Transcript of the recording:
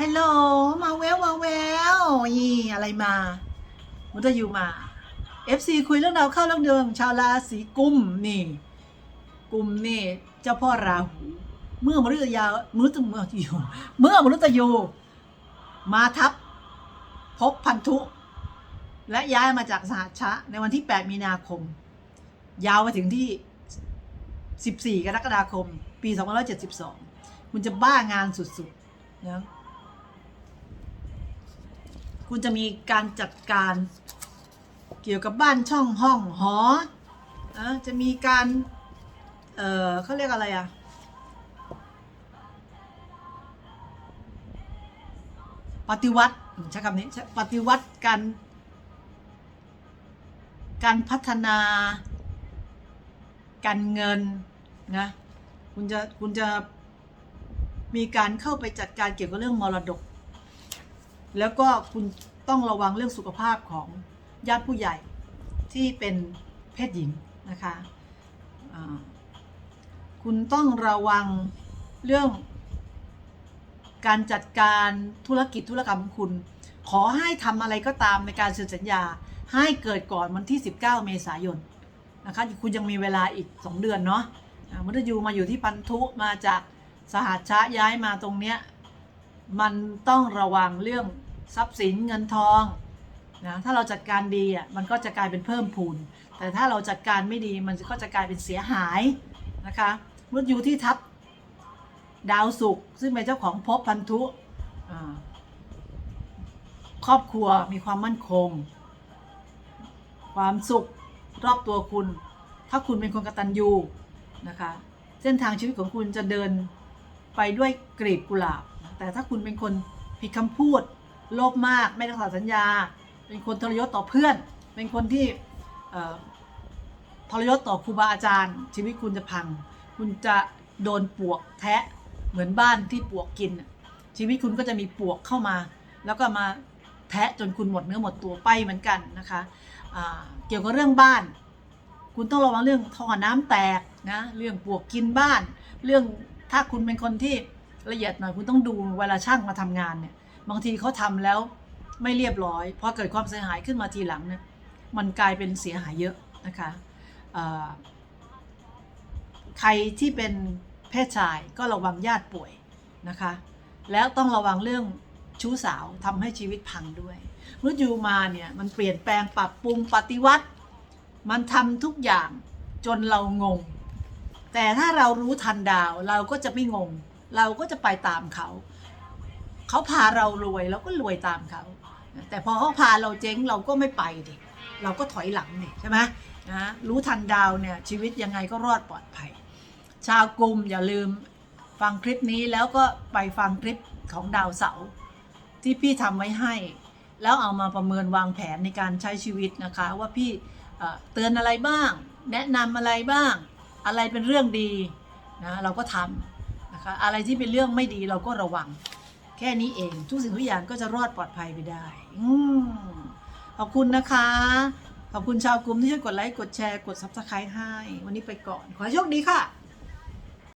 ฮัลโหล มาแววมาแววยี่อะไรมา มุตยูมา FC คุยเรื่องราวเข้าเรื่องเดิม ชาวราศีกุมนี่ กุมนี่ เจ้าพ่อราหู เมื่อมฤตยาเมฤตเมื่อยูเมื่อมฤตยูมาทับพบพันธุ และย้ายมาจากสหัชะ ในวันที่ 8 มีนาคม ยาวไปถึงที่ 14 กรกฎาคม ปี 2572 คุณจะบ้างานสุดๆนะ คุณจะมีการจัดการเกี่ยวกับบ้านช่องห้องหออจะมีการ เออเขาเรียกอะไรอะปฏิวัติใช้คำนี้ใช้ปฏิวัติการการพัฒนา การเงินนะคุณจะคุณจะมีการเข้าไปจัดการเกี่ยวกับเรื่องมรดก แล้วก็คุณต้องระวังเรื่องสุขภาพของญาติผู้ใหญ่ที่เป็นเพศหญิงนะคะคุณต้องระวังเรื่องการจัดการธุรกิจธุรกรรมของคุณ ขอให้ทำอะไรก็ตามในการเซ็นสัญญาให้เกิดก่อนวันที่ 19 เมษายนนะคะคุณยังมีเวลาอีก 2 เดือนเนาะอ่ามุตยูมาอยู่ที่พันธุมาจากสหัชชะย้ายมาตรงเนี้ยมันต้องระวังเรื่อง ทรัพย์สินเงินทองนะถ้าเราจัดการดีอะมันก็จะกลายเป็นเพิ่มพูน แต่ถ้าเราจัดการไม่ดีมันก็จะกลายเป็นเสียหายนะคะมุดอยู่ที่ทับดาวศุกร์ซึ่งเป็นเจ้าของภพพันธุครอบครัวมีความมั่นคง ความสุขรอบตัวคุณ ถ้าคุณเป็นคนกตัญญูนะคะเส้นทางชีวิตของคุณจะเดินไปด้วยกลีบกุหลาบ แต่ถ้าคุณเป็นคนผิดคำพูด โลภมากไม่รักษาสัญญา เป็นคนทรยศต่อเพื่อน เป็นคนที่ทรยศต่อครูบาอาจารย์ ชีวิตคุณจะพัง คุณจะโดนปวกแทะเหมือนบ้านที่ปวกกิน ชีวิตคุณก็จะมีปวกเข้ามา แล้วก็มาแทะจนคุณหมดเนื้อหมดตัวไปเหมือนกันนะคะเกี่ยวกับเรื่องบ้าน คุณต้องระวังเรื่องท่อน้ำแตกนะเรื่องปวกกินบ้าน เรื่องถ้าคุณเป็นคนที่ละเอียดหน่อยคุณต้องดูเวลาช่างมาทำงานเนี่ย บางทีเขาทำแล้วไม่เรียบร้อยพอเกิดความเสียหายขึ้นมาทีหลังเนี่ยมันกลายเป็นเสียหายเยอะนะคะใครที่เป็นเพศชายก็ระวังญาติป่วยนะคะ แล้วต้องระวังเรื่องชู้สาวทำให้ชีวิตพังด้วยรุยูมาเนี่ยมันเปลี่ยนแปลงปรับปรุงปฏิวัติ มันทำทุกอย่างจนเรางง แต่ถ้าเรารู้ทันดาวเราก็จะไม่งง เราก็จะไปตามเขา เขาพาเรารวยเราก็รวยตามเขาแต่พอเขาพาเราเจ๊งเราก็ไม่ไปดิเราก็ถอยหลังดิใช่ไหมนะรู้ทันดาวเนี่ยชีวิตยังไงก็รอดปลอดภัย ชาวกลุ่มอย่าลืมฟังคลิปนี้แล้วก็ไปฟังคลิปของดาวเสาร์ที่พี่ทำไว้ให้ แล้วเอามาประเมินวางแผนในการใช้ชีวิตนะคะ ว่าพี่เอ่อเตือนอะไรบ้าง แนะนำอะไรบ้าง อะไรเป็นเรื่องดีนะเราก็ทำนะคะอะไรที่เป็นเรื่องไม่ดีเราก็ระวัง แค่นี้เอง ทุกสิ่งทุกอย่างก็จะรอดปลอดภัยไปได้ อืมขอบคุณนะคะ ขอบคุณชาวกลุ่มที่ช่วยกดไลค์ กดแชร์ กด subscribe ให้ วันนี้ไปก่อน ขอให้โชคดีค่ะ